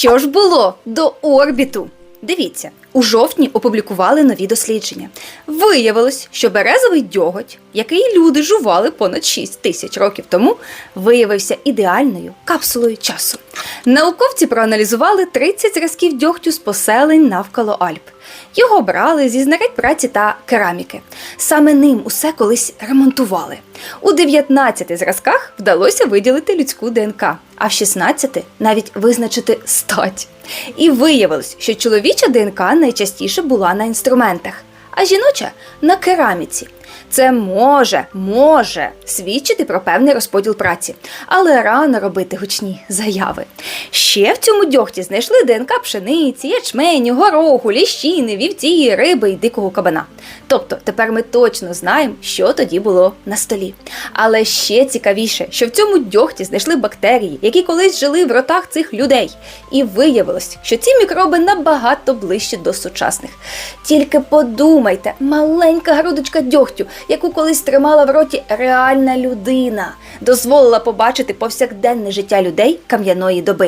Що ж було до орбіту? Дивіться, у жовтні опублікували нові дослідження. Виявилось, що березовий дьоготь, який люди жували понад 6 тисяч років тому, виявився ідеальною капсулою часу. Науковці проаналізували 30 зразків дьогтю з поселень навколо Альп. Його брали зі знарядь праці та кераміки. Саме ним усе колись ремонтували. У 19 зразках вдалося виділити людську ДНК, а в 16 навіть визначити стать. І виявилось, що чоловіча ДНК найчастіше була на інструментах, а жіноча на кераміці. Це може, може свідчити про певний розподіл праці, але рано робити гучні заяви. Ще в цьому дьогті знайшли ДНК пшениці, ячменю, гороху, ліщини, вівці, риби і дикого кабана. Тобто тепер ми точно знаємо, що тоді було на столі. Але ще цікавіше, що в цьому дьогті знайшли бактерії, які колись жили в ротах цих людей. І виявилось, що ці мікроби набагато ближче до сучасних. Тільки подумайте, маленька грудочка дьогтю, яку колись тримала в роті реальна людина, дозволила побачити повсякденне життя людей кам'яної доби.